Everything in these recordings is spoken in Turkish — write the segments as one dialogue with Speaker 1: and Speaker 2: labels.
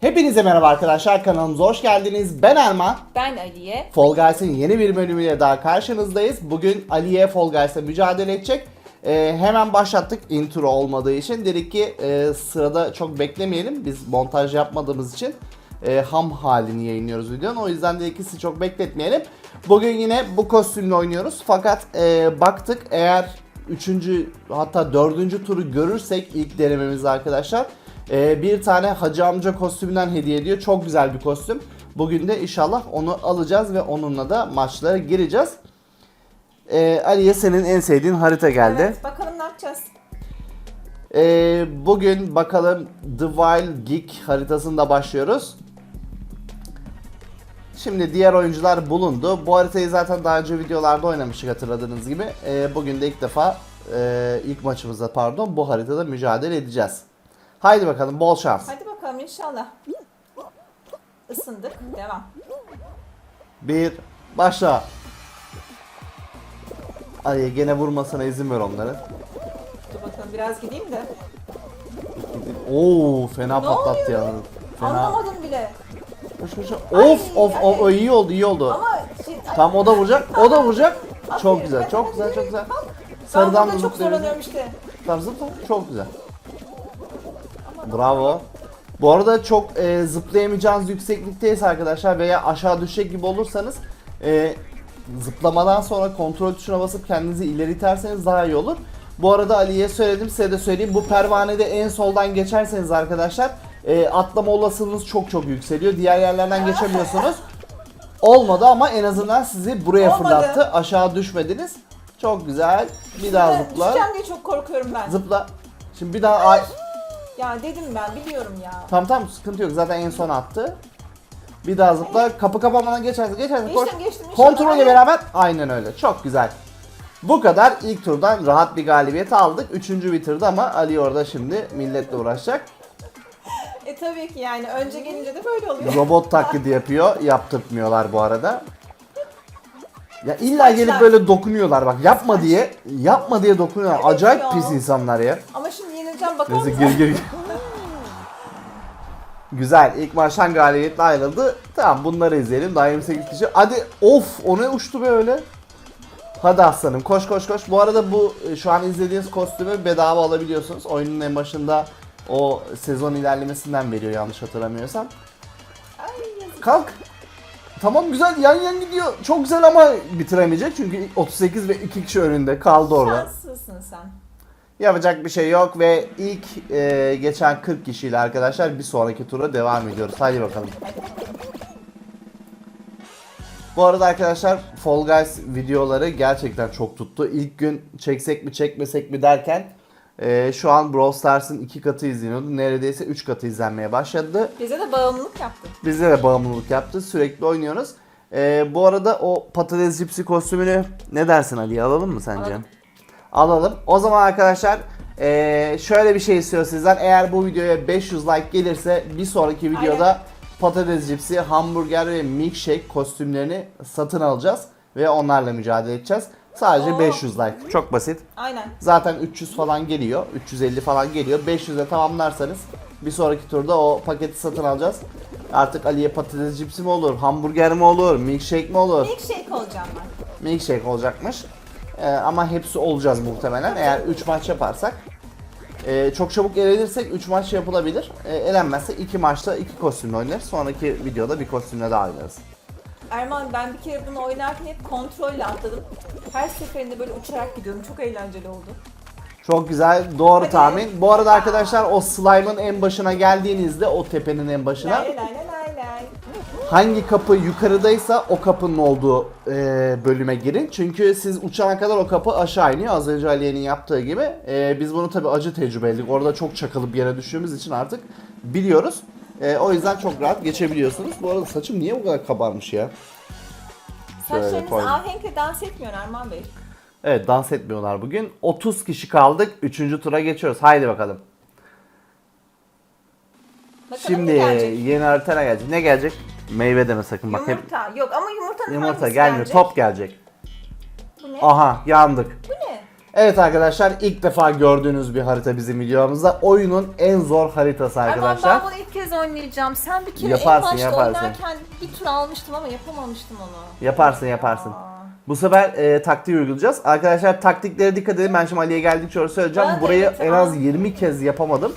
Speaker 1: Hepinize merhaba arkadaşlar kanalımıza hoş geldiniz. Ben Erman.
Speaker 2: Ben Aliye.
Speaker 1: Fall Guys'ın yeni bir bölümüyle daha karşınızdayız. Bugün Aliye Fall Guys'la mücadele edecek. Ee, hemen başlattık intro olmadığı için. Dedik ki e, sırada çok beklemeyelim. Biz montaj yapmadığımız için e, ham halini yayınlıyoruz videonun. O yüzden dedik ki sizi çok bekletmeyelim. Bugün yine bu kostümle oynuyoruz. Fakat e, baktık eğer 3. hatta 4. turu görürsek ilk denememizde arkadaşlar e, bir tane hacı amca kostümünden hediye ediyor. Çok güzel bir kostüm. Bugün de inşallah onu alacağız ve onunla da maçlara gireceğiz. E, Aliye senin en sevdiğin harita geldi.
Speaker 2: Evet, bakalım ne yapacağız?
Speaker 1: E, bugün bakalım The Wild Geek haritasında başlıyoruz. Şimdi diğer oyuncular bulundu. Bu haritayı zaten daha önce videolarda oynamıştık hatırladığınız gibi. E, bugün de ilk defa e, ilk maçımızda pardon bu haritada mücadele edeceğiz. Haydi bakalım bol şans.
Speaker 2: Hadi bakalım inşallah. Isındık. Devam.
Speaker 1: Bir başla. Ay gene vurmasına izin ver onları.
Speaker 2: Dur bakalım biraz gideyim de.
Speaker 1: Oo fena
Speaker 2: Ne
Speaker 1: patlattı
Speaker 2: oluyor?
Speaker 1: yalnız. Fena.
Speaker 2: Anlamadım bile.
Speaker 1: Koş, koş, koş.
Speaker 2: Ay,
Speaker 1: Of of
Speaker 2: ay.
Speaker 1: of iyi oldu iyi oldu.
Speaker 2: Ama şey,
Speaker 1: Tam o da vuracak. O da vuracak. Çok güzel. Çok güzel. Çok güzel.
Speaker 2: ben
Speaker 1: Sarıdan da
Speaker 2: burada çok zorlanıyorum işte.
Speaker 1: Zıpla. Çok güzel. Bravo. Bu arada çok e, zıplayamayacağınız yükseklikteyiz arkadaşlar veya aşağı düşecek gibi olursanız e, zıplamadan sonra kontrol tuşuna basıp kendinizi ileri iterseniz daha iyi olur. Bu arada Ali'ye söyledim size de söyleyeyim. Bu pervanede en soldan geçerseniz arkadaşlar e, atlama olasılığınız çok çok yükseliyor. Diğer yerlerden geçemiyorsunuz. Olmadı ama en azından sizi buraya
Speaker 2: Olmadı.
Speaker 1: fırlattı. Aşağı düşmediniz. Çok güzel. Bir daha zıpla.
Speaker 2: Düşeceğim diye çok korkuyorum ben.
Speaker 1: Zıpla. Şimdi bir daha
Speaker 2: Ya dedim ben biliyorum ya.
Speaker 1: Tamam tamam sıkıntı yok. Zaten en son attı. Bir daha zıpla. Kapı kapanmadan geçersin. Geçersin. Koş.
Speaker 2: Geçtim geçtim. inşallah.
Speaker 1: Kontrolle beraber. Aynen öyle. Çok güzel. Bu kadar ilk turdan rahat bir galibiyet aldık. Üçüncü bitirdi ama Ali orada şimdi milletle uğraşacak.
Speaker 2: E tabii ki yani önce gelince de böyle oluyor.
Speaker 1: Robot taklidi yapıyor. Yaptırtmıyorlar bu arada. Ya illa gelip böyle dokunuyorlar bak yapma diye yapma diye dokunuyorlar.
Speaker 2: Evet
Speaker 1: Acayip
Speaker 2: ya.
Speaker 1: pis insanlar ya.
Speaker 2: Ama şimdi bakalım.
Speaker 1: Neyse gir gir. gir. Güzel. ilk maçtan galibiyetle ayrıldı. Tamam bunları izleyelim. Daha 28 kişi. Hadi of o ne uçtu be öyle. Hadi aslanım koş koş koş. Bu arada bu e, şu an izlediğiniz kostümü bedava alabiliyorsunuz. Oyunun en başında o sezon ilerlemesinden veriyor yanlış hatırlamıyorsam. Kalk. Tamam güzel yan yan gidiyor. Çok güzel ama bitiremeyecek çünkü 38 ve 2 kişi önünde kaldı orada.
Speaker 2: Şanslısın sen.
Speaker 1: Yapacak bir şey yok ve ilk e, geçen 40 kişiyle arkadaşlar bir sonraki tura devam ediyoruz. Hadi bakalım. Bu arada arkadaşlar Fall Guys videoları gerçekten çok tuttu. İlk gün çeksek mi çekmesek mi derken e, şu an Brawl Stars'ın iki katı izleniyordu. Neredeyse 3 katı izlenmeye başladı.
Speaker 2: Bize de bağımlılık yaptı.
Speaker 1: Bizde de bağımlılık yaptı. Sürekli oynuyoruz. E, bu arada o patates cipsi kostümünü ne dersin Ali? Alalım mı sence?
Speaker 2: Alalım.
Speaker 1: Alalım. O zaman arkadaşlar eee, şöyle bir şey istiyor sizden. Eğer bu videoya 500 like gelirse bir sonraki videoda
Speaker 2: Aynen.
Speaker 1: patates cipsi, hamburger ve milkshake kostümlerini satın alacağız. Ve onlarla mücadele edeceğiz. Sadece
Speaker 2: Oo.
Speaker 1: 500 like. Çok basit.
Speaker 2: Aynen.
Speaker 1: Zaten 300 falan geliyor. 350 falan geliyor. 500'e tamamlarsanız bir sonraki turda o paketi satın alacağız. Artık Ali'ye patates cipsi mi olur, hamburger mi olur, milkshake mi olur?
Speaker 2: Milkshake olacağım ben.
Speaker 1: milkshake olacakmış. Ee, ama hepsi olacağız muhtemelen eğer 3 maç yaparsak. Ee, çok çabuk elenirsek 3 maç yapılabilir. Ee, elenmezse 2 maçta 2 kostümle oynarız. Sonraki videoda bir kostümle daha oynarız.
Speaker 2: Erman ben bir kere bunu oynarken hep kontrolle atladım. Her seferinde böyle uçarak gidiyorum. Çok eğlenceli oldu.
Speaker 1: Çok güzel, doğru
Speaker 2: Hadi.
Speaker 1: tahmin. Bu arada arkadaşlar o slime'ın en başına geldiğinizde o tepenin en başına
Speaker 2: lay lay lay lay.
Speaker 1: Hangi kapı yukarıdaysa o kapının olduğu e, bölüme girin. Çünkü siz uçana kadar o kapı aşağı iniyor. Az önce Aliye'nin yaptığı gibi. E, biz bunu tabi acı tecrübeledik. Orada çok çakılı bir yere düştüğümüz için artık biliyoruz. E, o yüzden çok rahat geçebiliyorsunuz. Bu arada saçım niye bu kadar kabarmış ya?
Speaker 2: Saçlarınız
Speaker 1: koy.
Speaker 2: ahenkle dans etmiyor Erman Bey.
Speaker 1: Evet dans etmiyorlar bugün. 30 kişi kaldık. 3. tura geçiyoruz. Haydi bakalım.
Speaker 2: Bakalım
Speaker 1: Şimdi
Speaker 2: ne gelecek?
Speaker 1: yeni harita ne gelecek? Ne gelecek? Meyve deme sakın bak hep
Speaker 2: Yumurta. Yok ama yumurtanın
Speaker 1: yumurta
Speaker 2: hangisi
Speaker 1: gelmiyor.
Speaker 2: gelecek?
Speaker 1: Top gelecek.
Speaker 2: Bu ne?
Speaker 1: Aha yandık.
Speaker 2: Bu ne?
Speaker 1: Evet arkadaşlar ilk defa gördüğünüz bir harita bizim videomuzda. Oyunun en zor haritası arkadaşlar.
Speaker 2: ben bunu ilk kez oynayacağım. Sen bir kere
Speaker 1: Yaparsın,
Speaker 2: en başta
Speaker 1: yaparsın.
Speaker 2: oynarken bir tur almıştım ama yapamamıştım onu.
Speaker 1: Yaparsın yaparsın.
Speaker 2: Aa.
Speaker 1: Bu sefer e, taktiği uygulayacağız. Arkadaşlar taktiklere dikkat edin. Ben şimdi Ali'ye geldikçe öyle söyleyeceğim.
Speaker 2: Ben de
Speaker 1: Burayı
Speaker 2: evet,
Speaker 1: en az
Speaker 2: tamam.
Speaker 1: 20 kez yapamadım.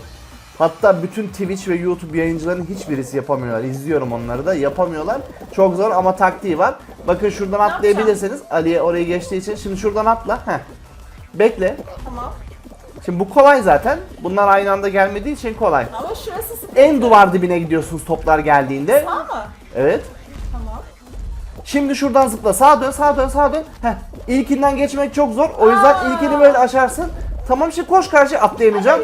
Speaker 1: Hatta bütün Twitch ve YouTube yayıncıların hiçbirisi yapamıyorlar. İzliyorum onları da yapamıyorlar. Çok zor ama taktiği var. Bakın şuradan
Speaker 2: Ne
Speaker 1: atlayabilirsiniz. Ali'ye orayı geçtiği için. Şimdi şuradan atla. Heh. Bekle.
Speaker 2: Tamam.
Speaker 1: Şimdi bu kolay zaten. Bunlar aynı anda gelmediği için kolay.
Speaker 2: Ama şurası sıkıntı.
Speaker 1: En duvar dibine gidiyorsunuz toplar geldiğinde.
Speaker 2: Sağ mı?
Speaker 1: Evet.
Speaker 2: Tamam.
Speaker 1: Şimdi şuradan zıpla. Sağa dön, sağa dön, sağa dön. Heh. İlkinden geçmek çok zor. O yüzden
Speaker 2: Aa.
Speaker 1: ilkini böyle aşarsın. Tamam şimdi koş karşı atlayamayacağım.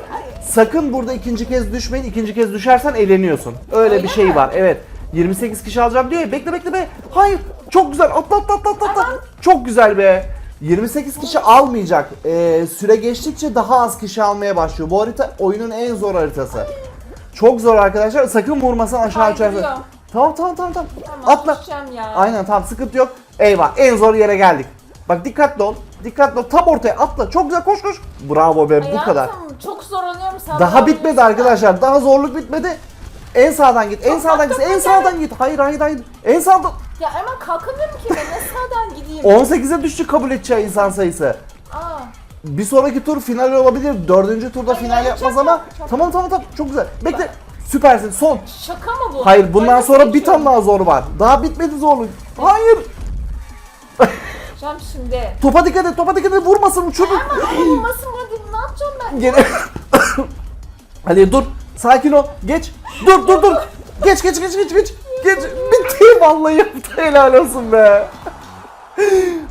Speaker 1: Sakın burada ikinci kez düşmeyin. İkinci kez düşersen eleniyorsun. Öyle,
Speaker 2: Öyle
Speaker 1: bir şey
Speaker 2: mi?
Speaker 1: var. Evet. 28 kişi alacağım diyor ya. Bekle bekle be. Hayır. Çok güzel. Atla atla atla atla. atla. Çok güzel be. 28 kişi almayacak. Ee, süre geçtikçe daha az kişi almaya başlıyor. Bu harita oyunun en zor haritası. Çok zor arkadaşlar. Sakın vurmasan aşağı uçarsın. Tamam tamam tamam tamam. Atla.
Speaker 2: ya.
Speaker 1: Aynen tamam sıkıntı yok. Eyvah en zor yere geldik. Bak dikkatli ol. Dikkatli ol. Tam ortaya atla. Çok güzel koş koş. Bravo be bu
Speaker 2: Hayatım,
Speaker 1: kadar.
Speaker 2: Çok zor mu sen?
Speaker 1: Daha bitmedi arkadaşlar. Daha zorluk bitmedi. En sağdan git. En sağdan git. En sağdan git. Hayır hayır hayır. En sağdan.
Speaker 2: Ya hemen kalkamıyorum ki ben. Ne sağdan gideyim?
Speaker 1: 18'e düştü kabul edeceği insan sayısı.
Speaker 2: Aa.
Speaker 1: Bir sonraki tur final olabilir. Dördüncü turda
Speaker 2: Hayır,
Speaker 1: final yapmaz
Speaker 2: çok-
Speaker 1: ama.
Speaker 2: çok-
Speaker 1: Tamam tamam tamam. Çok güzel. Bekle. Süpersin. Son.
Speaker 2: Şaka mı bu?
Speaker 1: Hayır bundan sonra bir tane
Speaker 2: geçiyorum?
Speaker 1: daha zor var. Daha bitmedi zorluk. Hayır.
Speaker 2: Hocam şimdi.
Speaker 1: Topa dikkat et. Topa dikkat et. Vurmasın uçurur.
Speaker 2: Ama olmasın burada ne yapacağım ben?
Speaker 1: Gene... Ali dur. Sakin ol. Geç. Dur dur dur. Geç geç geç geç geç. Geç. Bitti. Vallahi yaptı. Helal olsun be.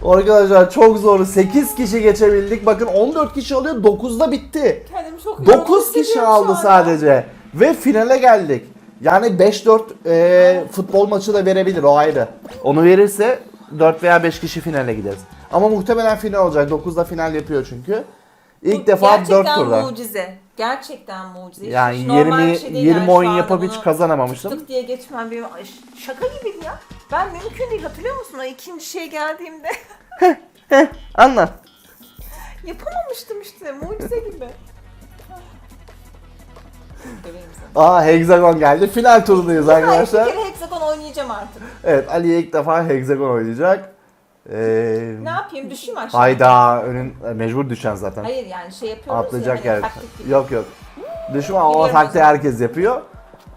Speaker 1: Arkadaşlar çok zor. 8 kişi geçebildik. Bakın 14 kişi alıyor. 9'da bitti.
Speaker 2: Kendimi çok
Speaker 1: 9 kişi aldı sadece. Ve finale geldik. Yani 5-4 e, futbol maçı da verebilir o ayrı. Onu verirse 4 veya 5 kişi finale gideriz. Ama muhtemelen final olacak. 9'da final yapıyor çünkü. İlk
Speaker 2: Bu
Speaker 1: defa 4
Speaker 2: Gerçekten
Speaker 1: turda.
Speaker 2: mucize. Gerçekten mucize. Hiç
Speaker 1: Yani
Speaker 2: normal
Speaker 1: 20
Speaker 2: bir şey değil
Speaker 1: 20
Speaker 2: yani şu
Speaker 1: oyun
Speaker 2: anda
Speaker 1: yapıp hiç
Speaker 2: bunu
Speaker 1: kazanamamıştım.
Speaker 2: Tık diye geçmem benim Ay, şaka gibiydi ya. Ben mümkün değil hatırlıyor musun o ikinci şeye geldiğimde
Speaker 1: Anla.
Speaker 2: yapamamıştım işte mucize gibi. Döveyim seni.
Speaker 1: Aa hexagon geldi. Final turundayız
Speaker 2: Hayır, bir
Speaker 1: arkadaşlar.
Speaker 2: kere hexagon oynayacağım artık.
Speaker 1: Evet Ali ilk defa hexagon oynayacak. Ee,
Speaker 2: Ne yapayım düşeyim aşağı.
Speaker 1: hayda önün mecbur düşen zaten.
Speaker 2: Hayır yani şey yapıyoruz
Speaker 1: Atlayacak
Speaker 2: ya.
Speaker 1: yer.
Speaker 2: Hani taktik gibi.
Speaker 1: Yok yok. Düşman o
Speaker 2: Biliyorum
Speaker 1: taktiği herkes yapıyor.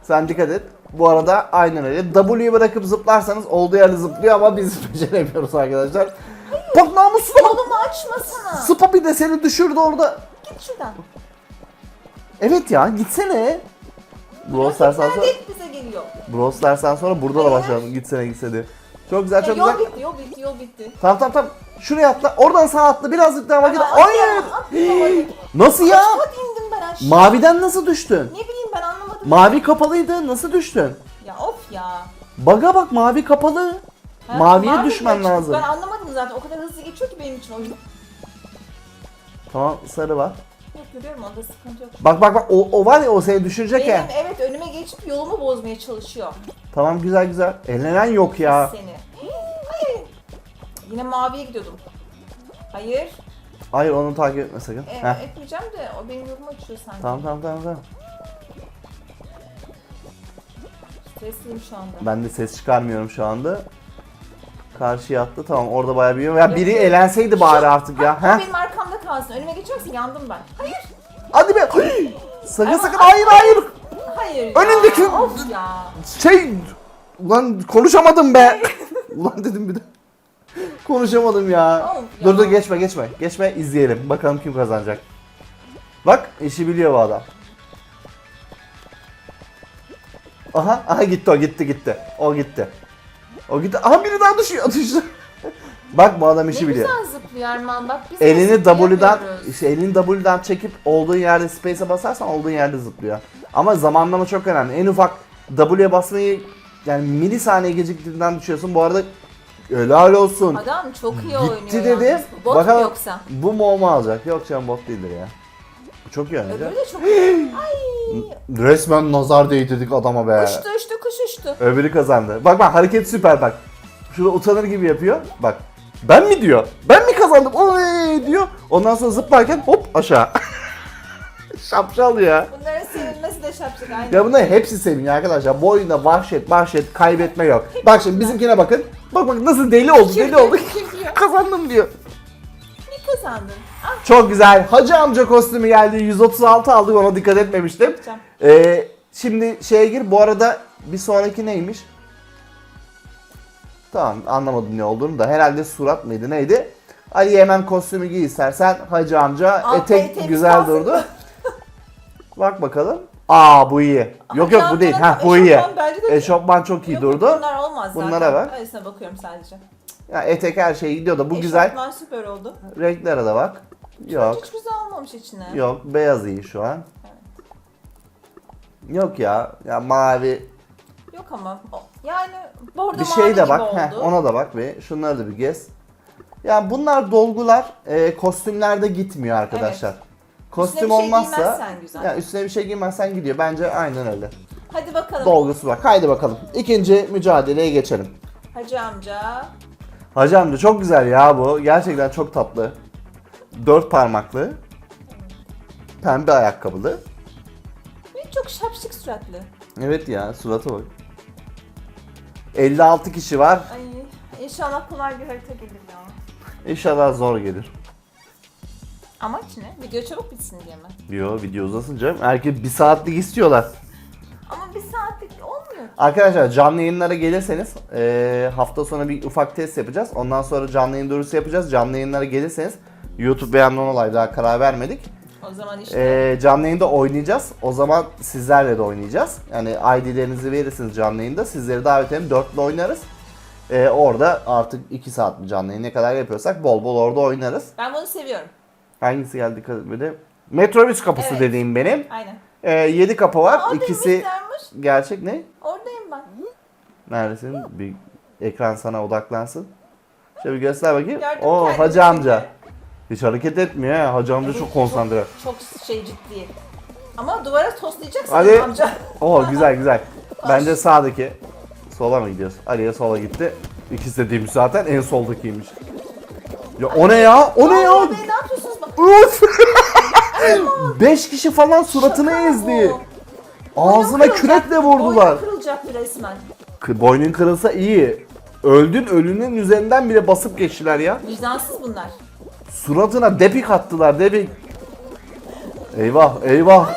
Speaker 1: Sen dikkat et. Bu arada aynen öyle. W'yu bırakıp zıplarsanız olduğu yerde zıplıyor ama biz beceremiyoruz arkadaşlar. Bak namussuz ama.
Speaker 2: Kolumu açmasana.
Speaker 1: Sıpa bir de seni düşürdü orada.
Speaker 2: Git şuradan.
Speaker 1: Evet ya gitsene. Brawl Stars'tan sonra,
Speaker 2: Nerede bize geliyor.
Speaker 1: Brawl Stars'tan sonra burada da başlayalım. Gitsene gitsene. Çok güzel
Speaker 2: Ya,
Speaker 1: çok
Speaker 2: yol
Speaker 1: güzel.
Speaker 2: bitti yol bitti yol bitti.
Speaker 1: Tamam tamam tamam. Şuraya atla. Oradan sağa atla. Birazcık daha vakit.
Speaker 2: Ama
Speaker 1: Hayır. Nasıl ya?
Speaker 2: Hadi indim ben aşağı.
Speaker 1: Maviden nasıl düştün?
Speaker 2: Ne bileyim ben anlamadım.
Speaker 1: Mavi kapalıydı. Nasıl düştün?
Speaker 2: ya of ya.
Speaker 1: Baga bak mavi kapalı.
Speaker 2: Ha,
Speaker 1: Maviye
Speaker 2: mavi
Speaker 1: düşmen
Speaker 2: açık.
Speaker 1: lazım.
Speaker 2: Ben anlamadım zaten. O kadar hızlı geçiyor ki benim için oyun.
Speaker 1: Tamam sarı var.
Speaker 2: Görüyorum onda sıkıntı yok.
Speaker 1: Bak bak bak o, o var ya o seni düşürecek
Speaker 2: Benim
Speaker 1: ya.
Speaker 2: evet önüme geçip yolumu bozmaya çalışıyor.
Speaker 1: Tamam güzel güzel. Elenen yok ya.
Speaker 2: Seni. Hayır. Yine maviye gidiyordum. Hayır.
Speaker 1: Hayır onu takip etme sakın.
Speaker 2: E,
Speaker 1: Heh.
Speaker 2: etmeyeceğim de o benim yolumu açıyor sanki.
Speaker 1: Tamam tamam tamam tamam.
Speaker 2: Stresliyim şu anda.
Speaker 1: Ben de ses çıkarmıyorum şu anda. Karşıya attı tamam orada bayağı bir Ya biri elenseydi bari artık ya.
Speaker 2: O
Speaker 1: Heh.
Speaker 2: benim arkamda kalsın. Önüme geçersin yandım ben. Hayır.
Speaker 1: Hadi be. Hayır. Sakın sakın hayır hayır.
Speaker 2: Hayır
Speaker 1: Önündeki-
Speaker 2: ya. Of ya.
Speaker 1: Şey ulan konuşamadım be. ulan dedim bir de. Konuşamadım ya.
Speaker 2: Of ya.
Speaker 1: Dur dur geçme geçme. Geçme izleyelim. Bakalım kim kazanacak. Bak işi biliyor bu adam. Aha aha gitti o gitti gitti. O gitti. O gitti. Aha biri daha düşüyor düştü. Bak bu adam işi
Speaker 2: ne
Speaker 1: biliyor.
Speaker 2: güzel zıplıyor Erman bak biz
Speaker 1: Elini W'dan işte elini W'dan çekip olduğun yerde space'e basarsan olduğun yerde zıplıyor. Ama zamanlama çok önemli. En ufak W'ye basmayı yani milisaniye geciktirdiğinden düşüyorsun. Bu arada helal olsun.
Speaker 2: Adam çok iyi oynuyor
Speaker 1: Gitti dedi.
Speaker 2: yalnız. Bot
Speaker 1: Bakalım
Speaker 2: mu yoksa?
Speaker 1: bu mu mu alacak? Yok canım bot değildir ya. Çok iyi oynadı.
Speaker 2: Öbürü de çok iyi. Ay.
Speaker 1: Resmen nazar değdirdik adama be.
Speaker 2: Uçtu uçtu kuş uçtu.
Speaker 1: Öbürü kazandı. Bak bak hareket süper bak. Şurada utanır gibi yapıyor. Bak. Ben mi diyor? Ben mi kazandım? Oley diyor. Ondan sonra zıplarken hop aşağı. Şapşal ya.
Speaker 2: Bunların sevilmesi de şapşık aynı.
Speaker 1: Ya bunların hepsi seviniyor arkadaşlar. Bu oyunda vahşet, vahşet, kaybetme yok. Bak şimdi bizimkine bakın. Bak bak nasıl deli oldu, deli oldu. Kazandım diyor.
Speaker 2: Ne kazandın? Ah
Speaker 1: Çok güzel. Hacı amca kostümü geldi. 136 aldık ona dikkat etmemiştim. Ee, şimdi şeye gir. Bu arada bir sonraki neymiş? Tamam anlamadım ne olduğunu da. Herhalde surat mıydı neydi? Ali hemen kostümü giy istersen. Hacı amca
Speaker 2: Altta
Speaker 1: etek güzel durdu. Bak bakalım. Aa bu iyi. Yok yok bu değil. Ha bu iyi.
Speaker 2: Eşofman
Speaker 1: Eşofman çok iyi
Speaker 2: Yok,
Speaker 1: durdu.
Speaker 2: Bunlar olmaz zaten.
Speaker 1: Bunlara bak.
Speaker 2: Öylesine bakıyorum sadece.
Speaker 1: Ya etek her şey gidiyor da bu güzel.
Speaker 2: Eşofman süper oldu.
Speaker 1: Renklere de bak. Yok.
Speaker 2: Hiç güzel olmamış içine.
Speaker 1: Yok beyaz iyi şu an. Yok ya. Ya mavi
Speaker 2: Yok ama. Yani bordo
Speaker 1: bir şey de bak. Heh, ona da bak bir. Şunları da bir gez. Ya bunlar dolgular e, kostümlerde gitmiyor arkadaşlar. Kostüm
Speaker 2: Üstüne bir şey
Speaker 1: olmazsa
Speaker 2: güzel.
Speaker 1: ya üstüne bir şey giymezsen gidiyor. Bence aynen öyle.
Speaker 2: Hadi bakalım.
Speaker 1: Dolgusu bak. Haydi bakalım. İkinci mücadeleye geçelim.
Speaker 2: Hacı amca.
Speaker 1: Hacı amca çok güzel ya bu. Gerçekten çok tatlı. Dört parmaklı. Pembe ayakkabılı.
Speaker 2: Ve çok şapşık suratlı.
Speaker 1: Evet ya surata bak. 56 kişi var.
Speaker 2: Ay inşallah kolay bir harita gelir ya.
Speaker 1: İnşallah zor gelir.
Speaker 2: Amaç ne? Video çabuk bitsin diye mi?
Speaker 1: Yo video uzasın canım. Herkes bir saatlik istiyorlar.
Speaker 2: Ama bir saatlik olmuyor.
Speaker 1: Arkadaşlar canlı yayınlara gelirseniz eee, hafta sonu bir ufak test yapacağız. Ondan sonra canlı yayın duyurusu yapacağız. Canlı yayınlara gelirseniz YouTube veya non daha karar vermedik.
Speaker 2: O zaman işte
Speaker 1: Eee, canlı yayında oynayacağız. O zaman sizlerle de oynayacağız. Yani ID'lerinizi verirsiniz canlı yayında. Sizleri davet edelim. Dörtlü oynarız. Eee, orada artık 2 saat mi canlı yayın ne kadar yapıyorsak bol bol orada oynarız.
Speaker 2: ben bunu seviyorum.
Speaker 1: Hangisi geldi böyle? Metrobüs kapısı
Speaker 2: Evet.
Speaker 1: dediğim benim.
Speaker 2: Aynen.
Speaker 1: Ee, 7 kapı var.
Speaker 2: Aa,
Speaker 1: İkisi
Speaker 2: demişlermiş.
Speaker 1: gerçek ne?
Speaker 2: Oradayım ben.
Speaker 1: Neredesin? Bir ekran sana odaklansın. Şöyle bir göster bakayım.
Speaker 2: Gördüm
Speaker 1: Oo
Speaker 2: kendimi
Speaker 1: hacı amca. Hiç hareket etmiyor ha. Hacı amca çok konsantre.
Speaker 2: Çok şey ciddi. Ama duvara toslayacaksın
Speaker 1: Hadi.
Speaker 2: amca.
Speaker 1: Oo güzel güzel. Bence sağdaki. Sola mı gidiyoruz? Ali'ye sola gitti. İkisi de değilmiş zaten. En soldakiymiş. Ya o ne ya? O ne ya?
Speaker 2: Aa, be, ne yapıyorsunuz bak?
Speaker 1: Uf! Beş kişi falan suratını
Speaker 2: Şaka
Speaker 1: ezdi.
Speaker 2: bu.
Speaker 1: Ağzına kürekle
Speaker 2: kırılacak,
Speaker 1: vurdular.
Speaker 2: Boynun kırılacaktı resmen.
Speaker 1: Kı- Boynun kırılsa iyi. Öldün ölünün üzerinden bile basıp geçtiler ya.
Speaker 2: Vicdansız bunlar.
Speaker 1: Suratına depik attılar depik. Eyvah eyvah.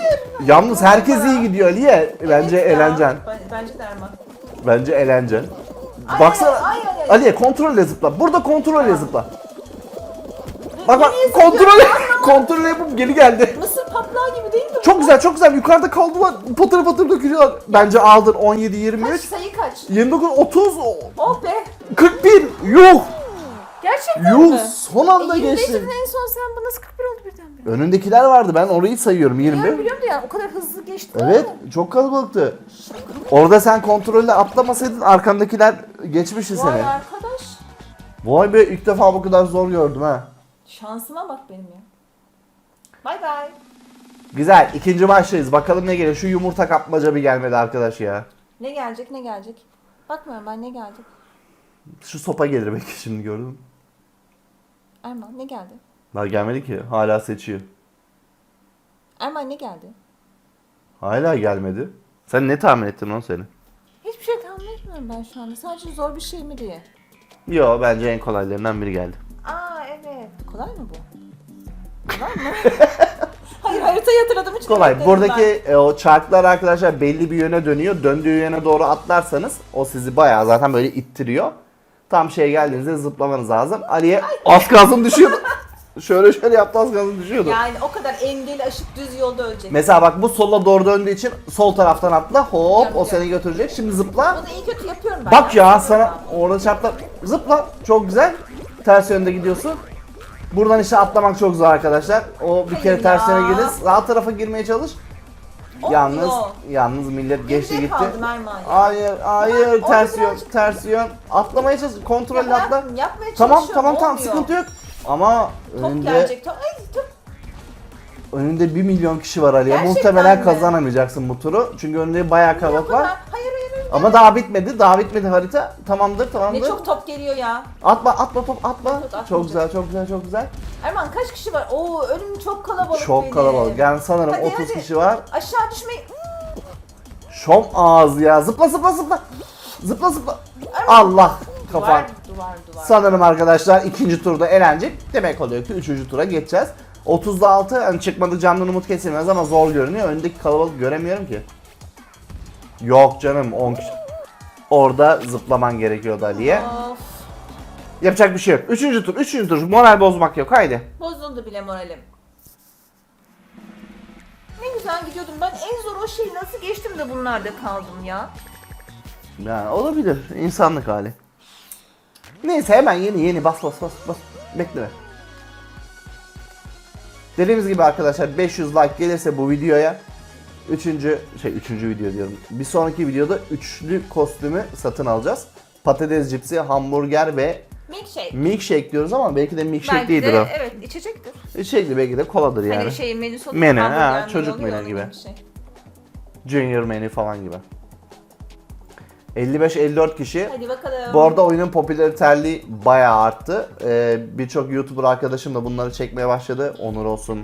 Speaker 1: Yalnız herkes iyi gidiyor Aliye. Bence
Speaker 2: Evet ya.
Speaker 1: eğlencen.
Speaker 2: Ben- Bence de Erman.
Speaker 1: Bence eğlencen.
Speaker 2: Ay,
Speaker 1: Baksana.
Speaker 2: ay, ay, ay.
Speaker 1: Aliye kontrolle zıpla. Burada kontrolle zıpla. Bak bak
Speaker 2: Nereye
Speaker 1: kontrol kontrol yapıp geri geldi.
Speaker 2: Mısır patlağı gibi değil mi?
Speaker 1: Çok güzel çok güzel. Yukarıda kaldılar. Patır patır dökülüyorlar. Bence aldın 17
Speaker 2: Kaç
Speaker 1: 23
Speaker 2: sayı kaç?
Speaker 1: 29 30
Speaker 2: Oh be.
Speaker 1: 41. Yuh.
Speaker 2: Gerçekten
Speaker 1: Yuh
Speaker 2: mi?
Speaker 1: son anda
Speaker 2: E, 25
Speaker 1: geçti.
Speaker 2: en son sen bu nasıl 41 oldu birdenbire?
Speaker 1: Önündekiler vardı ben orayı sayıyorum 20.
Speaker 2: Yani biliyorum da yani o kadar hızlı geçti.
Speaker 1: Evet çok kalabalıktı. Orada sen kontrolle atlamasaydın arkandakiler geçmişti
Speaker 2: Vay
Speaker 1: seni.
Speaker 2: arkadaş.
Speaker 1: Vay be ilk defa bu kadar zor gördüm ha.
Speaker 2: Şansıma bak benim ya. Bay bay.
Speaker 1: Güzel ikinci maçtayız bakalım ne geliyor. Şu yumurta kapmaca bir gelmedi arkadaş ya.
Speaker 2: Ne gelecek ne gelecek? Bakmıyorum ben ne gelecek.
Speaker 1: Şu sopa gelir belki şimdi gördün mü?
Speaker 2: Erman ne geldi?
Speaker 1: Daha gelmedi ki hala seçiyor.
Speaker 2: Erman ne geldi?
Speaker 1: Hala gelmedi. Sen ne tahmin ettin onu seni?
Speaker 2: Hiçbir şey tahmin etmiyorum ben şu anda. Sadece zor bir şey mi diye.
Speaker 1: Yo bence en kolaylarından biri geldi.
Speaker 2: Aa evet. Kolay mı bu? Kolay mı? Hayır haritayı hatırladığım için.
Speaker 1: Kolay. Buradaki
Speaker 2: ben-
Speaker 1: e, o çarklar arkadaşlar belli bir yöne dönüyor. Döndüğü yöne doğru atlarsanız o sizi bayağı zaten böyle ittiriyor. Tam şeye geldiğinizde zıplamanız lazım. Ali'ye az kalsın düşüyordu. şöyle şöyle yaptı az kalsın düşüyordu.
Speaker 2: Yani o kadar engeli aşıp düz yolda ölecek.
Speaker 1: Mesela bak bu sola doğru döndüğü için sol taraftan atla hop o
Speaker 2: Yapacağım.
Speaker 1: seni götürecek. Şimdi zıpla.
Speaker 2: Bunu iyi kötü yapıyorum ben.
Speaker 1: Bak ya sana orada çarptı. Zıpla çok güzel. Ters yönde gidiyorsun. Buradan işte atlamak çok zor arkadaşlar. O bir
Speaker 2: Hayır
Speaker 1: kere ters
Speaker 2: ya.
Speaker 1: yöne girdin. Sağ tarafa girmeye çalış.
Speaker 2: Olmuyor.
Speaker 1: Yalnız yalnız millet geçti
Speaker 2: Geride
Speaker 1: gitti.
Speaker 2: kaldım Erman ya.
Speaker 1: Hayır, hayır,
Speaker 2: Orada
Speaker 1: ters yön,
Speaker 2: birazcık-
Speaker 1: ters yön. Atlamaya çalış, kontrolle
Speaker 2: Ya
Speaker 1: atla.
Speaker 2: Yapmaya
Speaker 1: Tamam,
Speaker 2: çalışıyorum,
Speaker 1: tamam, tamam,
Speaker 2: olmuyor.
Speaker 1: sıkıntı yok. Ama
Speaker 2: Top
Speaker 1: önünde
Speaker 2: gelecek. Top. Ay top.
Speaker 1: önünde 1 milyon kişi var Ali'ye.
Speaker 2: Gerçekten
Speaker 1: Muhtemelen
Speaker 2: mi?
Speaker 1: kazanamayacaksın bu turu. Çünkü önünde bayağı
Speaker 2: O
Speaker 1: kalabalık var.
Speaker 2: kadar. Hayır.
Speaker 1: Ama daha bitmedi. Daha bitmedi harita. Tamamdır
Speaker 2: Ne
Speaker 1: tamamdır.
Speaker 2: çok top geliyor ya.
Speaker 1: Atma atma top atma.
Speaker 2: atmayacağım.
Speaker 1: Çok güzel çok güzel çok güzel.
Speaker 2: Erman kaç kişi var? Oo önüm çok kalabalık
Speaker 1: Çok
Speaker 2: benim.
Speaker 1: kalabalık. Yani sanırım
Speaker 2: Hadi,
Speaker 1: 30
Speaker 2: hadi.
Speaker 1: kişi var.
Speaker 2: Aşağı düşmeyi...
Speaker 1: Şom ağzı ya. Zıpla zıpla zıpla. Zıpla zıpla. Allah kafan.
Speaker 2: Duvar, duvar, duvar.
Speaker 1: Sanırım arkadaşlar ikinci turda elenecek. Demek oluyor ki üçüncü tura geçeceğiz. 30'da 6 hani çıkmadı candan umut kesilmez ama zor görünüyor. Öndeki kalabalık göremiyorum ki. Yok canım 10 kişi. Orada zıplaman gerekiyordu Ali'ye.
Speaker 2: Of.
Speaker 1: Yapacak bir şey yok. Üçüncü tur, üçüncü tur. Moral bozmak yok. Haydi.
Speaker 2: Bozuldu bile moralim. Ne güzel gidiyordum. Ben en zor o şeyi nasıl geçtim de bunlarda kaldım ya.
Speaker 1: Yani olabilir. insanlık hali. Neyse hemen yeni yeni bas bas bas bas. Bekle. Dediğimiz gibi arkadaşlar 500 like gelirse bu videoya üçüncü şey üçüncü video diyorum. Bir sonraki videoda üçlü kostümü satın alacağız. Patates cipsi, hamburger ve
Speaker 2: Milkshake.
Speaker 1: milkshake diyoruz ama belki de milkshake
Speaker 2: Belki
Speaker 1: değildir
Speaker 2: de
Speaker 1: o.
Speaker 2: evet içecektir.
Speaker 1: İçecekli belki de koladır yani.
Speaker 2: Hani şey menüsü olur.
Speaker 1: Menü, ha,
Speaker 2: menü
Speaker 1: çocuk
Speaker 2: oluyor,
Speaker 1: menü
Speaker 2: onun
Speaker 1: gibi.
Speaker 2: bir şey.
Speaker 1: Junior menü falan gibi. 55-54 kişi.
Speaker 2: Hadi bakalım.
Speaker 1: Bu arada oyunun popülariterliği bayağı arttı. Ee, Birçok YouTuber arkadaşım da bunları çekmeye başladı. Onur olsun,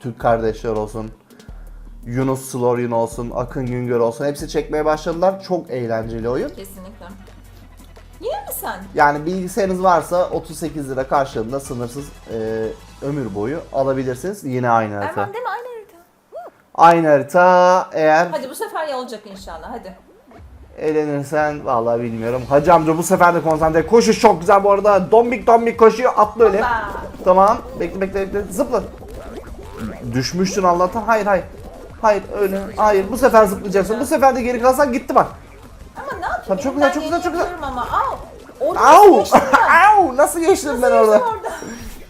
Speaker 1: Türk kardeşler olsun, Yunus Sloryun olsun, Akın Güngör olsun. Hepsi çekmeye başladılar. Çok eğlenceli oyun.
Speaker 2: Kesinlikle. Yine mi sen?
Speaker 1: Yani bilgisayarınız varsa 38 lira karşılığında sınırsız e, ömür boyu alabilirsiniz. Yine aynı harita.
Speaker 2: Erman değil mi? Aynı harita.
Speaker 1: Aynı harita eğer
Speaker 2: Hadi bu sefer ya olacak inşallah hadi.
Speaker 1: elenirsen vallahi bilmiyorum. Hacı amca bu sefer de konsantre. Koşuş çok güzel bu arada. Dombik dombik koşuyor. Atla öyle. Tamam. Bekle bekle bekle. Zıpla. Düşmüştün Allah'tan. Hayır hayır. Hayır öyle. Hayır. Bu sefer zıplayacaksın. Bu sefer de geri kalsan gitti bak.
Speaker 2: Ama ne yapayım?
Speaker 1: Tabii çok güzel, çok güzel, çok güzel.
Speaker 2: Ama. Au. Orada
Speaker 1: Au!
Speaker 2: nasıl geçtim ben?
Speaker 1: Au! Nasıl geçtim ben
Speaker 2: Nasıl
Speaker 1: orada?
Speaker 2: geçtim orada?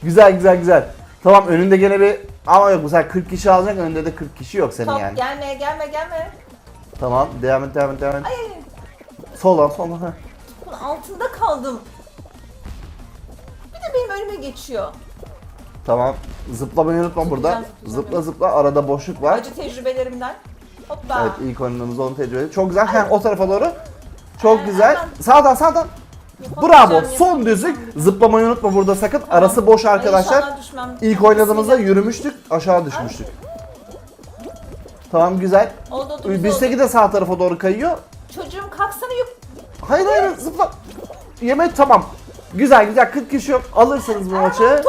Speaker 1: Güzel güzel güzel. Tamam önünde gene bir ama yok bu sefer 40 kişi alacak önünde de 40 kişi yok senin
Speaker 2: Top
Speaker 1: yani.
Speaker 2: gelme gelme gelme.
Speaker 1: Tamam devam et devam et devam et.
Speaker 2: Ay.
Speaker 1: Sola sola.
Speaker 2: Bunun altında kaldım. Bir de benim önüme geçiyor.
Speaker 1: Tamam. Zıplamayı unutma burada.
Speaker 2: Zıplayacağım.
Speaker 1: Zıpla zıpla arada boşluk var.
Speaker 2: Acı tecrübelerimden. Hoppa.
Speaker 1: Evet ilk oyunumuzda onu tecrübe. Çok güzel. Heh, o tarafa doğru. Çok
Speaker 2: Ee,
Speaker 1: güzel.
Speaker 2: hemen-
Speaker 1: Sağdan sağdan.
Speaker 2: Yapamayacağım,
Speaker 1: Bravo. Son
Speaker 2: yapamayacağım.
Speaker 1: düzlük. Zıplamayı unutma burada sakın. Arası boş
Speaker 2: Ay,
Speaker 1: arkadaşlar.
Speaker 2: inşallah düşmem.
Speaker 1: İlk oynadığımızda
Speaker 2: Bismillah.
Speaker 1: yürümüştük. Aşağı düşmüştük. Tamam güzel.
Speaker 2: Oldu oldu. güzel
Speaker 1: Bizdeki de sağ tarafa doğru kayıyor.
Speaker 2: Çocuğum kalksana yok.
Speaker 1: Hayır hayır zıpla. Yemek tamam. Güzel güzel 40 kişi yok. Alırsınız bu maçı.
Speaker 2: Erman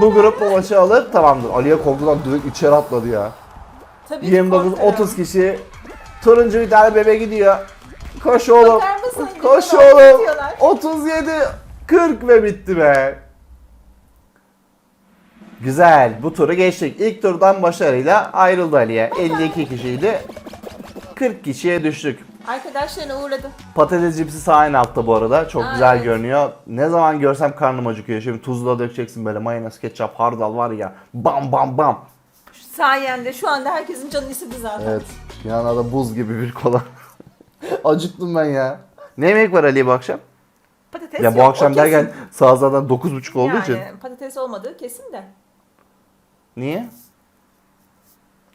Speaker 1: Bu grup bu maçı alır. Tamamdır. Ali'ye korkudan direkt içeri atladı ya.
Speaker 2: Tabii ki
Speaker 1: 29
Speaker 2: korkarım.
Speaker 1: 30 kişi. Turuncu bir tane bebe gidiyor. Koş oğlum.
Speaker 2: Mısın?
Speaker 1: Koş oğlum.
Speaker 2: atıyorlar.
Speaker 1: 37 40 ve bitti be. Güzel. Bu turu geçtik. İlk turdan başarıyla ayrıldı Ali'ye. 52 kişiydi. 40 kişiye düştük.
Speaker 2: Arkadaşlarına uğradı.
Speaker 1: Patates cipsi sağ en altta bu arada. Çok
Speaker 2: Aa,
Speaker 1: güzel
Speaker 2: evet.
Speaker 1: görünüyor. Ne zaman görsem karnım acıkıyor. Şimdi tuzla dökeceksin böyle mayonez, ketçap, hardal var ya. Bam bam bam.
Speaker 2: Sayende şu anda herkesin canı istedi zaten.
Speaker 1: Evet. Yanına da buz gibi bir kola. Acıktım ben ya. Ne yemek var Ali bu akşam?
Speaker 2: Patates
Speaker 1: ya bu
Speaker 2: yok,
Speaker 1: akşam
Speaker 2: o
Speaker 1: derken saat zaten 9.30 olduğu
Speaker 2: yani,
Speaker 1: için.
Speaker 2: patates olmadığı kesin de.
Speaker 1: Niye?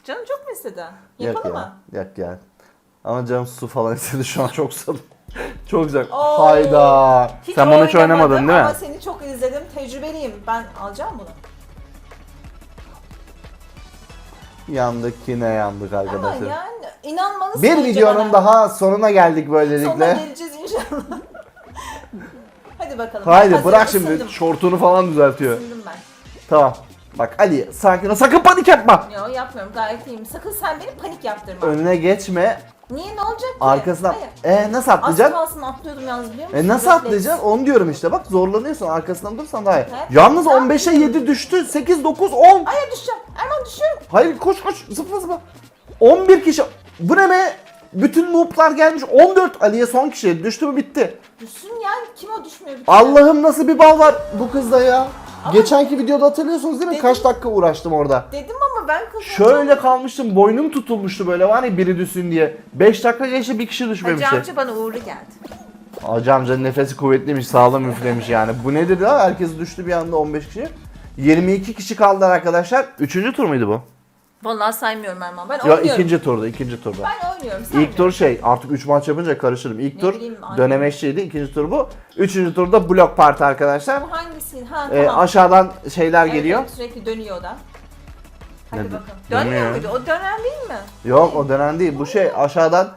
Speaker 2: Canım çok mu istedi?
Speaker 1: Yok
Speaker 2: Yapalım
Speaker 1: ya.
Speaker 2: mı?
Speaker 1: Yok ya. Ama canım su falan istedi şu an çok susadım. çok güzel.
Speaker 2: Oo.
Speaker 1: Hayda.
Speaker 2: Hiç
Speaker 1: Sen bunu hiç oynamadın değil mi?
Speaker 2: Ama seni çok izledim. Tecrübeliyim. Ben alacağım bunu.
Speaker 1: Yandık yine yandık
Speaker 2: Ama
Speaker 1: arkadaşlar.
Speaker 2: yani inanmalısın.
Speaker 1: Bir videonun
Speaker 2: bana.
Speaker 1: daha sonuna geldik
Speaker 2: Sonuna
Speaker 1: böylelikle.
Speaker 2: geleceğiz inşallah. Hadi bakalım.
Speaker 1: Haydi
Speaker 2: Ben
Speaker 1: bırak şimdi.
Speaker 2: ısındım.
Speaker 1: Şortunu falan düzeltiyor.
Speaker 2: Isındım ben.
Speaker 1: Tamam. Bak Ali sakin ol. Sakın panik yapma.
Speaker 2: Yo yapmıyorum gayet iyiyim. Sakın sen beni panik yaptırma.
Speaker 1: Önüne geçme.
Speaker 2: Niye ne olacak ki?
Speaker 1: Arkasından.
Speaker 2: Hayır.
Speaker 1: E nasıl
Speaker 2: Az
Speaker 1: atlayacaksın?
Speaker 2: kalsın atlıyordum yalnız biliyor musun?
Speaker 1: E nasıl atlayacaksın? Onu diyorum işte. Bak zorlanıyorsun. Arkasından dursan daha iyi.
Speaker 2: Evet.
Speaker 1: Yalnız
Speaker 2: Ne
Speaker 1: 15'e
Speaker 2: yapayım?
Speaker 1: 7 düştü. 8 9 10.
Speaker 2: Ay düşeceğim. Erman düşüyorum.
Speaker 1: Hayır koş koş. Zıpla zıpla. 11 kişi. Bu ne be? Bütün noob'lar gelmiş. 14 Ali'ye son kişi. Düştü mü bitti.
Speaker 2: Düşsün ya. Kim o düşmüyor? bir?
Speaker 1: Allah'ım nasıl bir bal var bu kızda ya.
Speaker 2: Ama-
Speaker 1: Geçenki videoda hatırlıyorsunuz değil mi?
Speaker 2: Dedim.
Speaker 1: Kaç dakika uğraştım orada.
Speaker 2: Dedim ama ben kazandım.
Speaker 1: Şöyle kalmıştım. Boynum tutulmuştu böyle var ya biri düşsün diye. 5 dakika geçti bir kişi
Speaker 2: Hacı
Speaker 1: düşmemişti.
Speaker 2: amca bana uğurlu geldi.
Speaker 1: Hacı amcanın nefesi kuvvetliymiş, sağlam üflemiş yani. Bu nedir ya? Herkes düştü bir anda 15 kişi. 22 kişi kaldılar arkadaşlar. Üçüncü tur muydu bu?
Speaker 2: Vallahi saymıyorum Erman. Ben
Speaker 1: Yok
Speaker 2: oynuyorum.
Speaker 1: ikinci turda, ikinci turda.
Speaker 2: Ben oynuyorum. saymıyorum.
Speaker 1: İlk tur şey artık 3 maç yapınca karışırım. İlk
Speaker 2: Ne
Speaker 1: tur
Speaker 2: bileyim, anne.
Speaker 1: dönemeçliydi. ikinci tur bu. Üçüncü turda blok parti arkadaşlar.
Speaker 2: Bu hangisi? Ha
Speaker 1: Ee,
Speaker 2: tamam.
Speaker 1: aşağıdan şeyler
Speaker 2: Evet,
Speaker 1: geliyor.
Speaker 2: evet, sürekli dönüyor o da. Hadi
Speaker 1: Ne-
Speaker 2: bakalım.
Speaker 1: dönüyor.
Speaker 2: Dönmüyor muydu? O dönen değil mi?
Speaker 1: Yok o dönen değil. Bu şey aşağıdan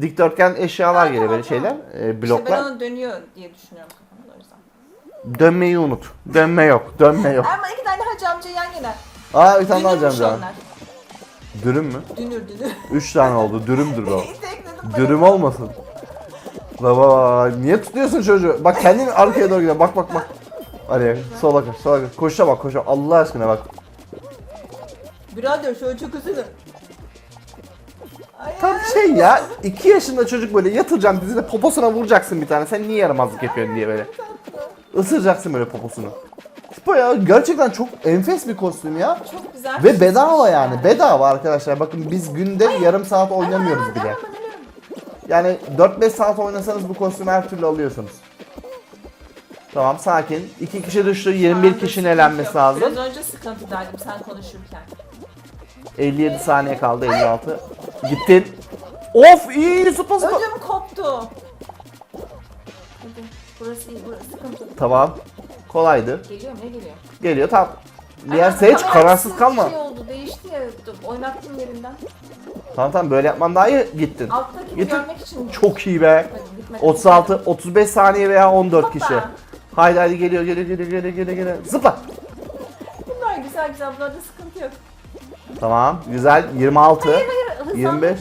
Speaker 1: dikdörtgen eşyalar geliyor böyle şeyler. e,
Speaker 2: İşte
Speaker 1: bloklar.
Speaker 2: ben onu dönüyor diye düşünüyorum kafamda o yüzden.
Speaker 1: Dönmeyi unut. Dönme yok. Dönme yok.
Speaker 2: Erman iki tane hacı amca yan yana.
Speaker 1: Aa bir tane daha
Speaker 2: Dünürmüş
Speaker 1: alacağım
Speaker 2: onlar.
Speaker 1: Dürüm mü?
Speaker 2: Dünür dünür.
Speaker 1: 3 tane oldu. Dürümdür o.
Speaker 2: İşte ekledim.
Speaker 1: Dürüm olmasın. Baba niye tutuyorsun çocuğu? Bak kendin arkaya doğru gidiyor. Bak bak bak. Hadi sola koş sola koş. Koşa bak koşa. Allah aşkına bak.
Speaker 2: Birader şöyle çok. Ay,
Speaker 1: Tam şey ya 2 yaşında çocuk böyle yatıracaksın dizine poposuna vuracaksın bir tane. Sen niye yaramazlık yapıyorsun diye böyle. Isıracaksın böyle poposunu. Bu ya gerçekten çok enfes bir kostüm ya.
Speaker 2: Çok güzel.
Speaker 1: Ve bedava yani. Bedava arkadaşlar. Bakın biz günde yarım saat oynamıyoruz bile. Yani 4-5 saat oynasanız bu kostümü her türlü alıyorsunuz. Tamam sakin. 2 kişi düştü. 21
Speaker 2: Anda
Speaker 1: kişinin elenmesi lazım.
Speaker 2: Biraz önce sıkıntıdaydım sen konuşurken.
Speaker 1: 57 saniye kaldı 56. Gittin. Of iyi zıpla zıpla.
Speaker 2: Ödüm koptu. Burası iyi, burası sıkıntı.
Speaker 1: Tamam. Kolaydı.
Speaker 2: Geliyor mu? Ne geliyor?
Speaker 1: Geliyor tamam. Diğer
Speaker 2: Erman,
Speaker 1: seç kararsız kalma.
Speaker 2: Şey oldu, değişti ya. Oynattım yerinden.
Speaker 1: Tamam tamam böyle yapman daha iyi. Gittin.
Speaker 2: Alttaki
Speaker 1: Getir.
Speaker 2: görmek için.
Speaker 1: Çok iyi be.
Speaker 2: Hadi, gitmedi.
Speaker 1: 36, 35 saniye veya 14 kişi.
Speaker 2: Hoppa.
Speaker 1: Haydi haydi geliyor geliyor geliyor geliyor geliyor geliyor. Zıpla.
Speaker 2: Bunlar güzel güzel. Bunlarda sıkıntı yok.
Speaker 1: Tamam güzel 26.
Speaker 2: Hayır hayır. Hızlan.
Speaker 1: 25.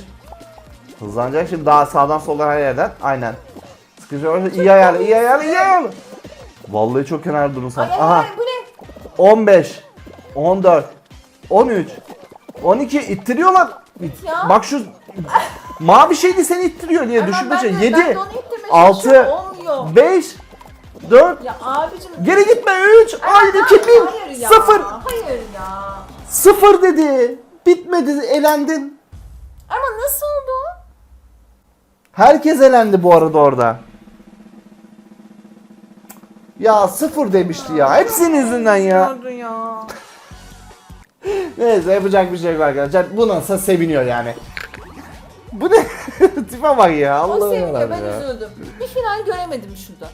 Speaker 1: Hızlanacak şimdi daha sağdan soldan her yerden. Aynen. Sıkıcı orada iyi ayarla, iyi ayarla, iyi ayarla. Vallahi çok kenar durun sen.
Speaker 2: Ay,
Speaker 1: Aha.
Speaker 2: ay, bu ne?
Speaker 1: 15. 14. 13. 12 ittiriyorlar. İt-
Speaker 2: Ya.
Speaker 1: Bak şu mavi şeydi seni ittiriyor diye düşünmece.
Speaker 2: ben de-
Speaker 1: 7.
Speaker 2: ben de onu ittirmeye
Speaker 1: altı,
Speaker 2: çalışıyorum, Olmuyor.
Speaker 1: 5. 4.
Speaker 2: Ya abicim.
Speaker 1: Geri gitme 3. Haydi
Speaker 2: Erman,
Speaker 1: 2 1.
Speaker 2: Hayır ya.
Speaker 1: 0.
Speaker 2: Hayır ya.
Speaker 1: 0 dedi. Bitmedi elendin.
Speaker 2: Ama nasıl oldu? o?
Speaker 1: Herkes elendi bu arada orada. Ya sıfır demişti ya. Hepsinin yüzünden ya.
Speaker 2: Ya.
Speaker 1: Neyse yapacak bir şey yok arkadaşlar. Bu nasıl seviniyor yani. Bu ne? Tipe bak ya.
Speaker 2: O
Speaker 1: Allah
Speaker 2: seviniyor ben üzüldüm. Bir final göremedim şurada.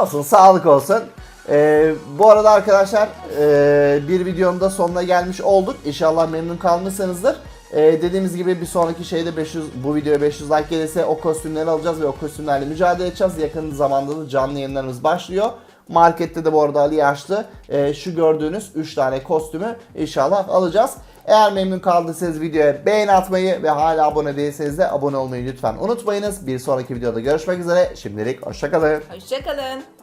Speaker 1: Olsun sağlık olsun. Ee, bu arada arkadaşlar ee, bir videonun da sonuna gelmiş olduk. İnşallah memnun kalmışsınızdır. Ee, dediğimiz gibi bir sonraki şeyde 500 bu videoya 500 like gelirse o kostümleri alacağız ve o kostümlerle mücadele edeceğiz. Yakın zamanda da canlı yayınlarımız başlıyor. Markette de bu arada Ali açtı. Ee, şu gördüğünüz 3 tane kostümü inşallah alacağız. Eğer memnun kaldıysanız videoya beğeni atmayı ve hala abone değilseniz de abone olmayı lütfen unutmayınız. Bir sonraki videoda görüşmek üzere. Şimdilik hoşçakalın.
Speaker 2: Hoşçakalın.